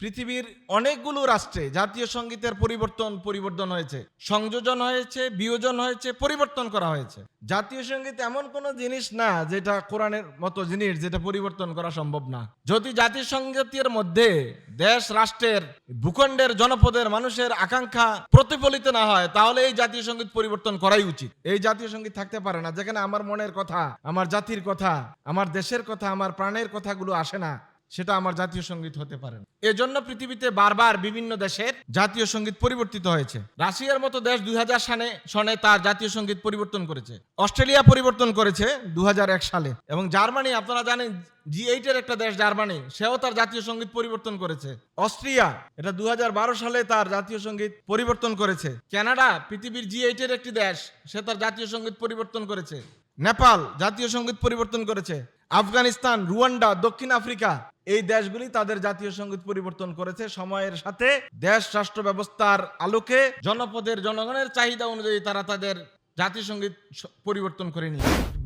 পৃথিবীর অনেকগুলো রাষ্ট্রে জাতীয় সঙ্গীতের পরিবর্তন পরিবর্তন হয়েছে, সংযোজন হয়েছে, বিয়োজন হয়েছে, পরিবর্তন করা হয়েছে। জাতীয় সংগীত এমন কোনো জিনিস না যেটা কোরআনের মতো জিনিস যেটা পরিবর্তন করা সম্ভব না। যদি জাতীয় সঙ্গীতের মধ্যে দেশ রাষ্ট্রের ভূখণ্ডের জনপদের মানুষের আকাঙ্ক্ষা প্রতিফলিত না হয়, তাহলে এই জাতীয় সংগীত পরিবর্তন করাই উচিত। এই জাতীয় সংগীত থাকতে পারে না। যেখানে আমার মনের কথা, আমার জাতির কথা, আমার দেশের কথা, আমার প্রাণের কথাগুলো আসে না সেটা আমার জাতীয় সংগীত হতে পারে না। এজন্য পৃথিবীতে বারবার বিভিন্ন দেশের জাতীয় সংগীত পরিবর্তিত হয়েছে। রাশিয়ার মতো দেশ দুই সালে সনে তার জাতীয় সংগীত পরিবর্তন করেছে। অস্ট্রেলিয়া পরিবর্তন করেছে দু সালে। এবং জার্মানি, আপনারা জানেন, জি এইটের একটা দেশ জার্মানি, সেও তার জাতীয় সংগীত পরিবর্তন করেছে। অস্ট্রিয়া, এটা দুহাজার বারো সালে তার জাতীয় সংগীত পরিবর্তন করেছে। কানাডা, পৃথিবীর জি এইটের একটি দেশ, সে তার জাতীয় সংগীত পরিবর্তন করেছে। নেপাল, জাতীয় সংগীত পরিবর্তন করেছে। আফগানিস্তান, রুয়ান্ডা, দক্ষিণ আফ্রিকা এই দেশগুলি তাদের জাতীয় সংগীত পরিবর্তন করেছে। সময়ের সাথে দেশ, রাষ্ট্র ব্যবস্থার আলোকে জনপদের, জনগণের চাহিদা অনুযায়ী তারা তাদের জাতীয় সংগীত পরিবর্তন করে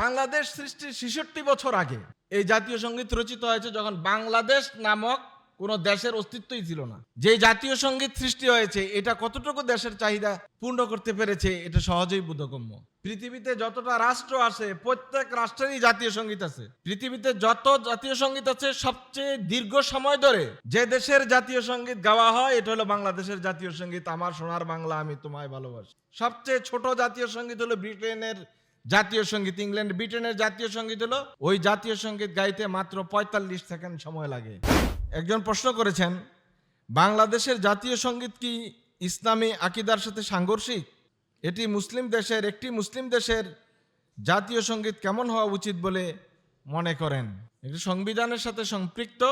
বাংলাদেশ সৃষ্টির ছেষট্টি বছর আগে এই জাতীয় সংগীত রচিত হয়েছে যখন বাংলাদেশ নামক কোন দেশের অস্তিত্বই ছিল না। যে জাতীয় সংগীত সৃষ্টি হয়েছে, এটা কতটুকু দেশের চাহিদা পূর্ণ করতে পেরেছে, এটা সহজেই বোধগম্য। পৃথিবীতে যতটা রাষ্ট্র আছে, প্রত্যেক রাষ্ট্রেরই জাতীয় সংগীত আছে। পৃথিবীতে যত জাতীয় সংগীত আছে, সবচেয়ে দীর্ঘ সময় ধরে যে দেশের জাতীয় সংগীত গাওয়া হয়, এটা হলো বাংলাদেশের জাতীয় সংগীত, আমার সোনার বাংলা, আমি তোমায় ভালোবাসি। সবচেয়ে ছোট জাতীয় সংগীত হলো ব্রিটেনের জাতীয় সংগীত, ইংল্যান্ড, ব্রিটেনের জাতীয় সংগীত হলো, ওই জাতীয় সংগীত গাইতে মাত্র পঁয়তাল্লিশ সেকেন্ড সময় লাগে। একজন প্রশ্ন করেছেন, বাংলাদেশের জাতীয় সংগীত কি ইসলামী আকিদার সাথে সাংঘর্ষিক? এটি মুসলিম দেশের, একটি মুসলিম দেশের জাতীয় সংগীত কেমন হওয়া উচিত বলে মনে করেন? এটি সংবিধানের সাথে সম্পৃক্ত,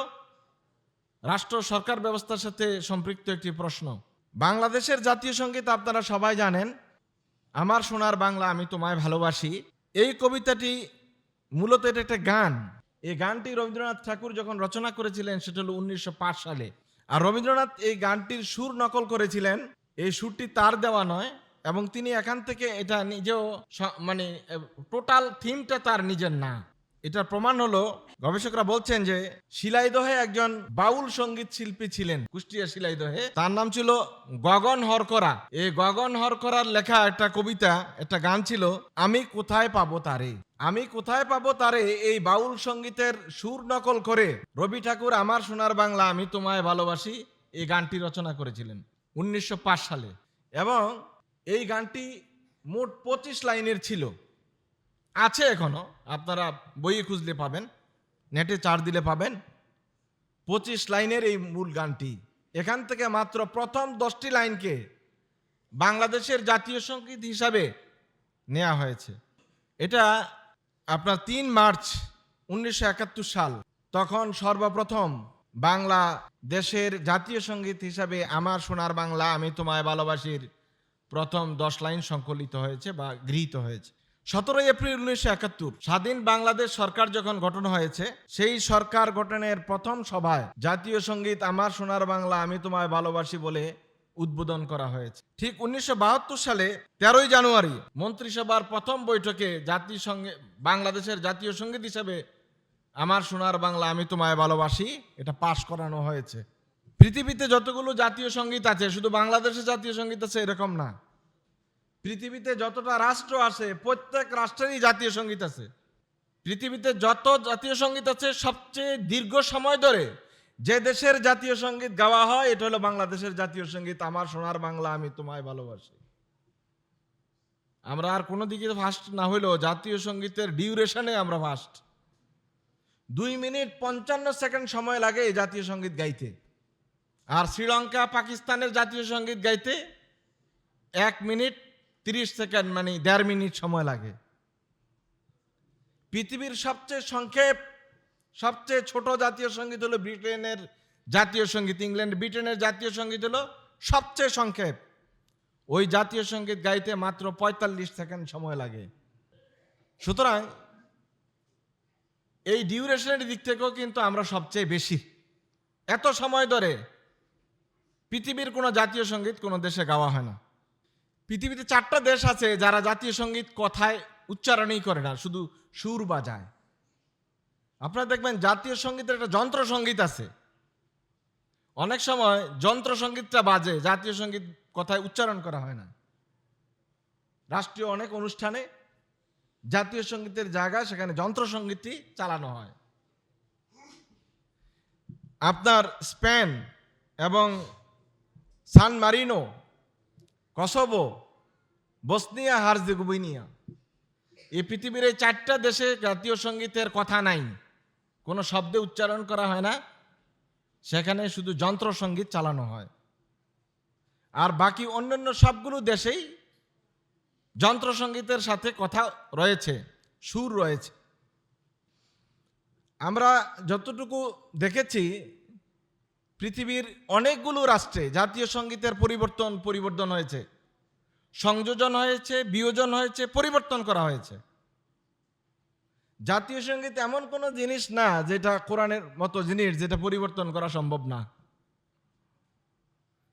রাষ্ট্র সরকার ব্যবস্থার সাথে সম্পৃক্ত একটি প্রশ্ন। বাংলাদেশের জাতীয় সংগীত আপনারা সবাই জানেন, আমার সোনার বাংলা আমি তোমায় ভালোবাসি। এই কবিতাটি মূলত এটা একটা গান। এই গানটি রবীন্দ্রনাথ ঠাকুর যখন রচনা করেছিলেন, সেটা হলো উনিশশো সালে। আর রবীন্দ্রনাথ এই গানটির সুর নকল করেছিলেন, এই সুরটি তার দেওয়া নয়, এবং তিনি এখান থেকে এটা নিজেও মানে টোটাল থিমটা তার নিজের না। এটার প্রমাণ হলো, গবেষকরা বলছেন যে শিলাইদহে একজন বাউল সংগীত শিল্পী ছিলেন কুষ্টিয়া শিলাইদহে। তার নাম ছিল গগন হরকরা। এই গগন হরকরার লেখা একটা কবিতা, একটা গান ছিল, আমি কোথায় পাবো তারে? আমি কোথায় পাবো তারে এই বাউল সঙ্গীতের সুর নকল করে? রবি ঠাকুর, আমার সোনার বাংলা, আমি তোমায় ভালোবাসি, এই গানটি রচনা করেছিলেন উনিশশো পাঁচ সালে। এবং এই গানটি মোট পঁচিশ লাইনের ছিল। আছে এখনও, আপনারা বইয়ে খুঁজলে পাবেন, নেটে চার দিলে পাবেন। পঁচিশ লাইনের এই মূল গানটি। এখান থেকে মাত্র প্রথম দশটি লাইনকে বাংলাদেশের জাতীয় সংগীত হিসাবে নেওয়া হয়েছে। এটা আপনার তিন মার্চ উনিশশো একাত্তর সাল। তখন সর্বপ্রথম বাংলা দেশের জাতীয় সংগীত হিসাবে আমার সোনার বাংলা আমি তোমায় ভালোবাসির প্রথম দশ লাইন সংকলিত হয়েছে বা গৃহীত হয়েছে। সতেরোই এপ্রিল উনিশশো একাত্তর, স্বাধীন বাংলাদেশ সরকার যখন গঠন হয়েছে, সেই সরকার গঠনের প্রথম সভায় জাতীয় সংগীত আমার সোনার বাংলা আমি তোমায় ভালোবাসি বলে উদ্বোধন করা হয়েছে। ঠিক উনিশশো বাহাত্তর সালে তেরোই জানুয়ারি মন্ত্রিসভার প্রথম বৈঠকে জাতীয় সঙ্গে বাংলাদেশের জাতীয় সংগীত হিসাবে আমার সোনার বাংলা আমি তোমায় ভালোবাসি, এটা পাশ করানো হয়েছে। পৃথিবীতে যতগুলো জাতীয় সংগীত আছে, শুধু বাংলাদেশে জাতীয় সংগীত আছে এরকম না। পৃথিবীতে যতটা রাষ্ট্র আছে, প্রত্যেক রাষ্ট্রেরই জাতীয় সংগীত আছে। পৃথিবীতে যত জাতীয় সংগীত আছে, সবচেয়ে দীর্ঘ সময় ধরে যে দেশের জাতীয় সংগীত গাওয়া হয়, এটা হলো বাংলাদেশের জাতীয় সংগীত। আমার সোনার বাংলা আমি তোমায় ভালোবাসি। আমরা আর কোনো দিকে ফার্স্ট না হইলেও জাতীয় সঙ্গীতের ডিউরেশনে আমরা ফার্স্ট দুই মিনিট পঞ্চান্ন সেকেন্ড সময় লাগে এই জাতীয় সংগীত গাইতে। আর শ্রীলঙ্কা, পাকিস্তানের জাতীয় সংগীত গাইতে এক মিনিট তিরিশ সেকেন্ড মানে দেড় মিনিট সময় লাগে। পৃথিবীর সবচেয়ে সংক্ষেপ সবচেয়ে ছোট জাতীয় সংগীত হলো ব্রিটেনের জাতীয় সংগীত, ইংল্যান্ড, ব্রিটেনের জাতীয় সংগীত হলো সবচেয়ে সংক্ষেপ। ওই জাতীয় সংগীত গাইতে মাত্র পঁয়তাল্লিশ সেকেন্ড সময় লাগে। সুতরাং এই ডিউরেশনের দিক থেকেও কিন্তু আমরা সবচেয়ে বেশি। এত সময় ধরে পৃথিবীর কোনো জাতীয় সংগীত কোনো দেশে গাওয়া হয় না। পৃথিবীতে চারটা দেশ আছে যারা জাতীয় সংগীত কথায় উচ্চারণই করে না, শুধু সুর বাজায়। আপনারা দেখবেন জাতীয় সঙ্গীতের একটা যন্ত্র সংগীত আছে। অনেক সময় যন্ত্র সঙ্গীতটা বাজে, জাতীয় সংগীত কথায় উচ্চারণ করা হয় না। রাষ্ট্রীয় অনেক অনুষ্ঠানে জাতীয় সঙ্গীতের জায়গা, সেখানে যন্ত্র সঙ্গীতটি চালানো হয়। আপনার স্পেন এবং San Marino, Kosovo Bosnia Herzegovina এই পৃথিবীর এই চারটা দেশে জাতীয় সঙ্গীতের কথা নাই। কোনো শব্দে উচ্চারণ করা হয় না। সেখানে শুধু যন্ত্র সংগীত চালানো হয়। আর বাকি অন্যান্য সবগুলো দেশেই যন্ত্র সঙ্গীতের সাথে কথা রয়েছে, সুর রয়েছে। আমরা যতটুকু দেখেছি, পৃথিবীর অনেকগুলো রাষ্ট্রে জাতীয় সঙ্গীতের পরিবর্তন পরিবর্তন হয়েছে। সংযোজন হয়েছে, বিয়োজন হয়েছে, পরিবর্তন করা হয়েছে। জাতীয় সংগীত এমন কোনো জিনিস না যেটা কোরআনের মতো জিনিস যেটা পরিবর্তন করা সম্ভব না।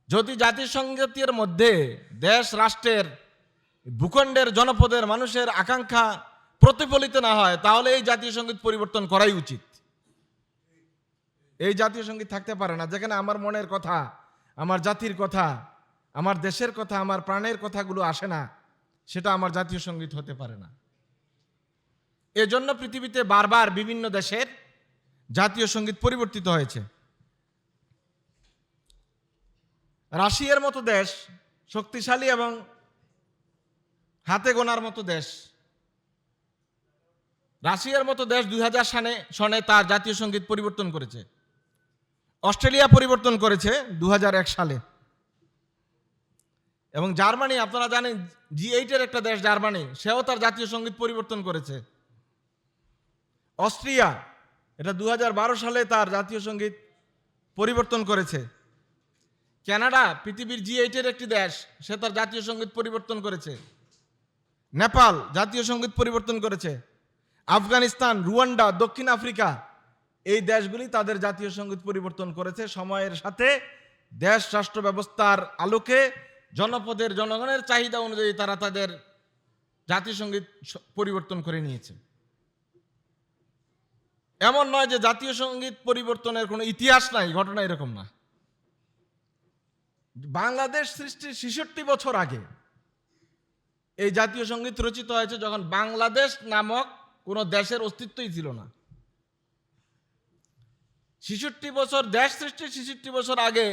যদি জাতীয় সঙ্গীতের মধ্যে দেশ রাষ্ট্রের ভূখণ্ডের জনপদের মানুষের আকাঙ্ক্ষা প্রতিফলিত না হয়, তাহলে এই জাতীয় সংগীত পরিবর্তন করাই উচিত। এই জাতীয় সংগীত থাকতে পারে না। যেখানে আমার মনের কথা, আমার জাতির কথা, আমার দেশের কথা, আমার প্রাণের কথাগুলো আসে না, সেটা আমার জাতীয় সংগীত হতে পারে না। এজন্য পৃথিবীতে বারবার বিভিন্ন দেশের জাতীয় সংগীত পরিবর্তিত হয়েছে। রাশিয়ার মতো দেশ, শক্তিশালী এবং হাতে গোনার মতো দেশ। রাশিয়ার মতো দেশ দুই হাজার সালে সনে তার জাতীয় সংগীত পরিবর্তন করেছে। অস্ট্রেলিয়া পরিবর্তন করেছে দু হাজার এক সালে। এবং জার্মানি, আপনারা জানেন, জি এইটের একটা দেশ, জার্মানি, সেও তার জাতীয় সংগীত পরিবর্তন করেছে। অস্ট্রিয়া, এটা দু হাজার বারো সালে তার জাতীয় সংগীত পরিবর্তন করেছে। কানাডা পৃথিবীর জি এইটের একটি দেশ, সে তার জাতীয় সংগীত পরিবর্তন করেছে। নেপাল জাতীয় সংগীত পরিবর্তন করেছে। আফগানিস্তান, রুয়ান্ডা, দক্ষিণ আফ্রিকা, এই দেশগুলি তাদের জাতীয় সংগীত পরিবর্তন করেছে। সময়ের সাথে দেশ, রাষ্ট্র ব্যবস্থার আলোকে জনপদের, জনগণের চাহিদা অনুযায়ী তারা তাদের জাতীয় সংগীত পরিবর্তন করে নিয়েছে। এমন নয় যে জাতীয় সংগীত পরিবর্তনের কোনো ইতিহাস নাই, ঘটনা এরকম না। বাংলাদেশ সৃষ্টির ছেষট্টি বছর আগে এই জাতীয় সংগীত রচিত হয়েছে যখন বাংলাদেশ নামক কোনো দেশের অস্তিত্বই ছিল না। ছেষট্টি বছর, দেশ সৃষ্টির ছেষট্টি বছর আগে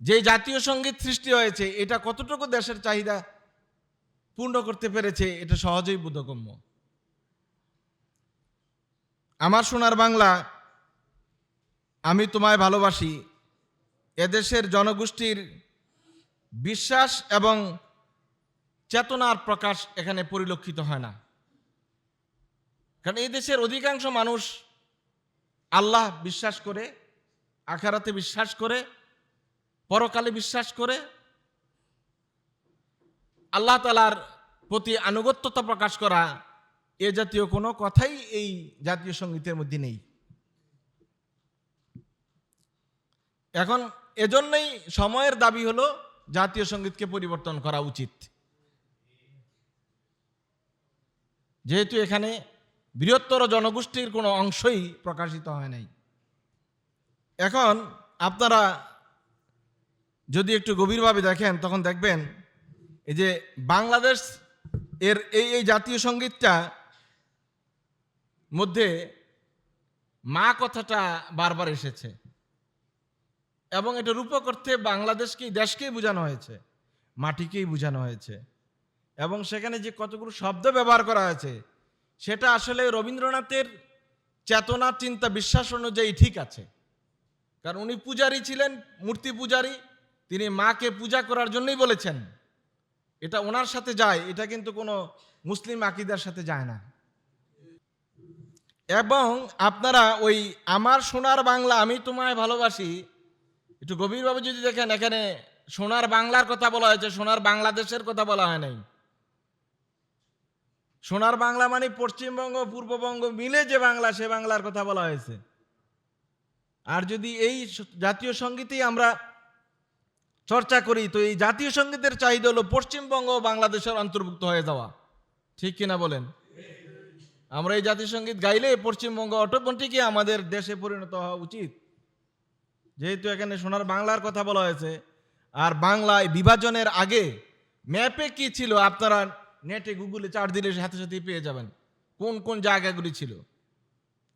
যে জাতীয় সংগীত সৃষ্টি হয়েছে, এটা কতটুকু দেশের চাহিদা পূর্ণ করতে পেরেছে, এটা সহজেই বোধগম্য। আমার সোনার বাংলা, আমি তোমায় ভালোবাসি। এদেশের জনগোষ্ঠীর বিশ্বাস এবং চেতনার প্রকাশ এখানে পরিলক্ষিত হয় না। কারণ এই দেশের অধিকাংশ মানুষ আল্লাহ বিশ্বাস করে, আখারাতে বিশ্বাস করে, পরকালে বিশ্বাস করে। আল্লাহ তালার প্রতি আনুগত্যতা প্রকাশ করা এ জাতীয় কোনো কথাই এই জাতীয় সঙ্গীতের মধ্যে নেই। এখন এজন্যই সময়ের দাবি হলো জাতীয় সঙ্গীতকে পরিবর্তন করা উচিত। যেহেতু এখানে বৃহত্তর জনগোষ্ঠীর কোনো অংশই প্রকাশিত হয় নাই। এখন আপনারা যদি একটু গভীরভাবে দেখেন, তখন দেখবেন এই যে বাংলাদেশ এর এই এই জাতীয় সঙ্গীতটা মধ্যে মা কথাটা বারবার এসেছে। এবং এটা রূপক অর্থে বাংলাদেশকেই, দেশকেই বোঝানো হয়েছে। মাটিকেই বোঝানো হয়েছে। এবং সেখানে যে কতগুলো শব্দ ব্যবহার করা হয়েছে, সেটা আসলে রবীন্দ্রনাথের চেতনা, চিন্তা, বিশ্বাস অনুযায়ী ঠিক আছে। কারণ উনি পূজারী ছিলেন, মূর্তি পূজারী, তিনি মাকে পূজা করার জন্যই বলেছেন। এটা ওনার সাথে যায়, এটা কিন্তু কোনো মুসলিম আকিদার সাথে যায় না। এবং আপনারা ওই আমার সোনার বাংলা আমি তোমায় ভালোবাসি, একটু গভীরভাবে যদি দেখেন, এখানে সোনার বাংলার কথা বলা হয়েছে, সোনার বাংলাদেশের কথা বলা হয় নাই। সোনার বাংলা মানে পশ্চিমবঙ্গ, পূর্ববঙ্গ মিলে যে বাংলা, সে বাংলার কথা বলা হয়েছে। আর যদি এই জাতীয় সঙ্গীতেই আমরা চর্চা করি, তো এই জাতীয় সঙ্গীতের চাহিদা হলো পশ্চিমবঙ্গ বাংলাদেশের অন্তর্ভুক্ত হয়ে যাওয়া। ঠিক কিনা বলেন? আমরা এই জাতীয় সংগীত গাইলে পশ্চিমবঙ্গ অটোমেটিকই আমাদের দেশে পরিণত হওয়া উচিত। যেহেতু এখানে সোনার বাংলার কথা বলা হয়েছে, আর বাংলায় বিভাজনের আগে ম্যাপে কি ছিল আপনারা নেটে গুগলে চার দিলে সাথে সাথেই পেয়ে যাবেন, কোন কোন জায়গাগুলি ছিল।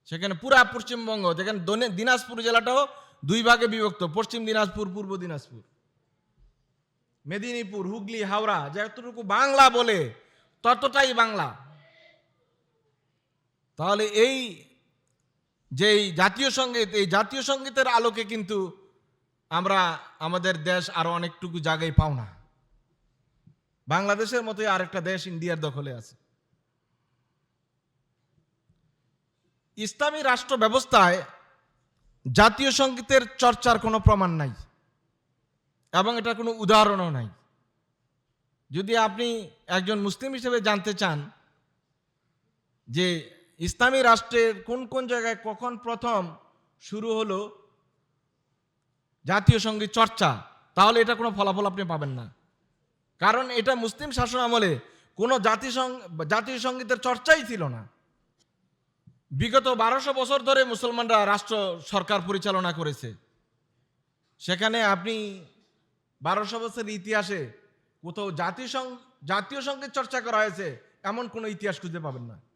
সেখানে পুরা পশ্চিমবঙ্গ, যেখানে দিনাজপুর জেলাটাও দুই ভাগে বিভক্ত, পশ্চিম দিনাজপুর, পূর্ব দিনাজপুর। মেদিনীপুর, হুগলি, হাওড়া, যতটুকু বাংলা বলে, ততটাই বাংলা। তাহলে এই যে এই জাতীয় সংগীত, এই জাতীয় সঙ্গীতের আলোকে কিন্তু আমরা আমাদের দেশ আরও অনেকটুকু জায়গায় পাও না। বাংলাদেশের মতোই আরেকটা দেশ ইন্ডিয়ার দখলে আছে। ইসলামী রাষ্ট্র ব্যবস্থায় জাতীয় সঙ্গীতের চর্চার কোনো প্রমাণ নাই এবং এটার কোনো উদাহরণও নাই। যদি আপনি একজন মুসলিম হিসেবে জানতে চান যে ইসলামী রাষ্ট্রের কোন কোন জায়গায় কখন প্রথম শুরু হলো জাতীয় সংগীত চর্চা, তাহলে এটা কোনো ফলাফল আপনি পাবেন না। কারণ এটা মুসলিম শাসন আমলে কোনো জাতি সং- জাতীয় সঙ্গীতের চর্চাই ছিল না। বিগত বারোশো বছর ধরে মুসলমানরা রাষ্ট্র সরকার পরিচালনা করেছে। সেখানে আপনি বারোশো বছরের ইতিহাসে কোথাও জাতীয় সং- জাতীয় সংগীত চর্চা করা হয়েছে, এমন কোনো ইতিহাস খুঁজে পাবেন না।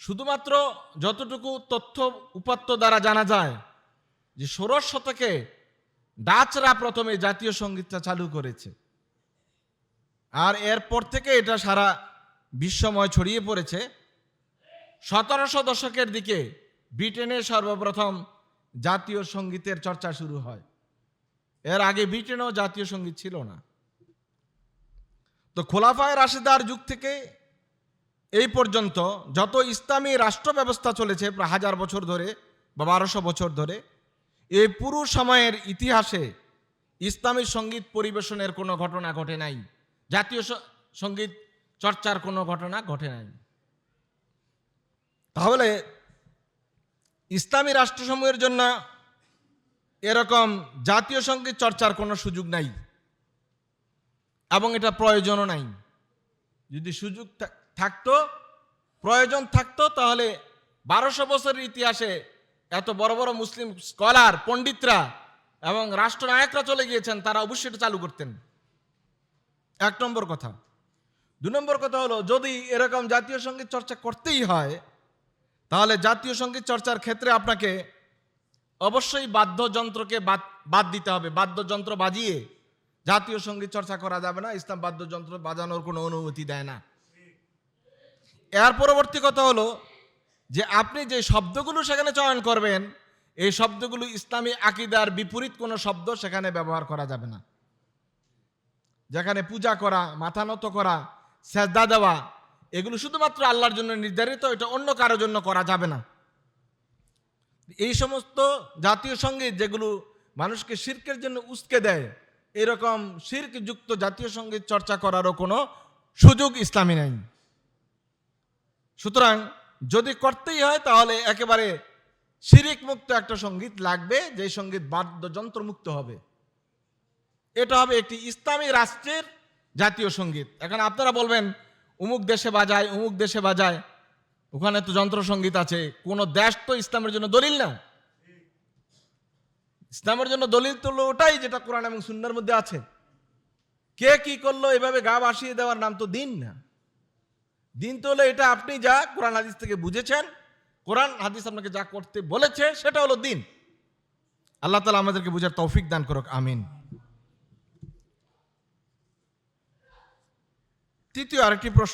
শুধুমাত্র যতটুকু তথ্য উপাত্ত দ্বারা জানা যায়, যে ষোড়শ শতকে ডাচরা প্রথমে জাতীয় সঙ্গীতটা চালু করেছে। আর এরপর থেকে এটা সারা বিশ্বময় ছড়িয়ে পড়েছে। সতেরোশো দশকের দিকে ব্রিটেনে সর্বপ্রথম জাতীয় সঙ্গীতের চর্চা শুরু হয়। এর আগে ব্রিটেনেও জাতীয় সংগীত ছিল না। তো খোলাফায় রাশেদার যুগ থেকে এই পর্যন্ত যত ইসলামী রাষ্ট্র ব্যবস্থা চলেছে প্রায় হাজার বছর ধরে বা বারোশো বছর ধরে এই পুরো সময়ের ইতিহাসে ইসলামী সংগীত পরিবেশনের কোনো ঘটনা ঘটে নাই, জাতীয় সংগীত চর্চার কোনো ঘটনা ঘটে নাই। তাহলে ইসলামী রাষ্ট্রসমূহের জন্য এরকম জাতীয় সংগীত চর্চার কোনো সুযোগ নাই এবং এটা প্রয়োজনও নাই। যদি সুযোগ থাকতো, প্রয়োজন থাকতো, তাহলে বারোশো বছরের ইতিহাসে এত বড় বড় মুসলিম স্কলার, পণ্ডিতরা এবং রাষ্ট্রনায়করা চলে গিয়েছেন, তারা অবশ্যই এটা চালু করতেন। এক নম্বর কথা। দু নম্বর কথা হলো, যদি এরকম জাতীয় সংগীত চর্চা করতেই হয়, তাহলে জাতীয় সংগীত চর্চার ক্ষেত্রে আপনাকে অবশ্যই বাদ্যযন্ত্রকে বাদ বাদ দিতে হবে। বাদ্যযন্ত্র বাজিয়ে জাতীয় সংগীত চর্চা করা যাবে না। ইসলাম বাদ্যযন্ত্র বাজানোর কোনো অনুমতি দেয় না। এর পরবর্তী কথা হলো যে আপনি যে শব্দগুলো সেখানে চয়ন করবেন, এই শব্দগুলো ইসলামী আকিদার বিপরীত কোনো শব্দ সেখানে ব্যবহার করা যাবে না। যেখানে পূজা করা, মাথা নত করা, সেজদা দেওয়া, এগুলো শুধুমাত্র আল্লাহর জন্য নির্ধারিত, এটা অন্য কারোর জন্য করা যাবে না। এই সমস্ত জাতীয় সংগীত যেগুলো মানুষকে শির্কের জন্য উস্কে দেয়, এরকম শির্ক যুক্ত জাতীয় সংগীত চর্চা করারও কোনো সুযোগ ইসলামী নেই। সুতরাং যদি করতেই হয়, তাহলে একেবারে শিরিক মুক্ত একটা সংগীত লাগবে, যে সংগীত বাদ্যযন্ত্র মুক্ত হবে। এটা হবে একটি ইসলামী রাষ্ট্রের জাতীয় সংগীত। এখন আপনারা বলবেন, উমুক দেশে বাজায়, উমুক দেশে বাজায়, ওখানে তো যন্ত্র সংগীত আছে, কোন দেশ তো ইসলামের জন্য দলিল না। ইসলামের জন্য দলিল তো ওটাই যেটা কোরআন এবং সুন্নার মধ্যে আছে। কে কি করল, এভাবে গা ভাসিয়ে দেওয়ার নাম তো দিন না। দিন তো হলো এটা আপনি যা কোরআন হাদিস থেকে বুঝেছেন, কোরআন হাদিস আপনাকে যা করতে বলেছে সেটা হলো দিন। আল্লাহ তালা আমাদেরকে বুঝার তৌফিক দান করুক, আমিন। তৃতীয় আরেকটি প্রশ্ন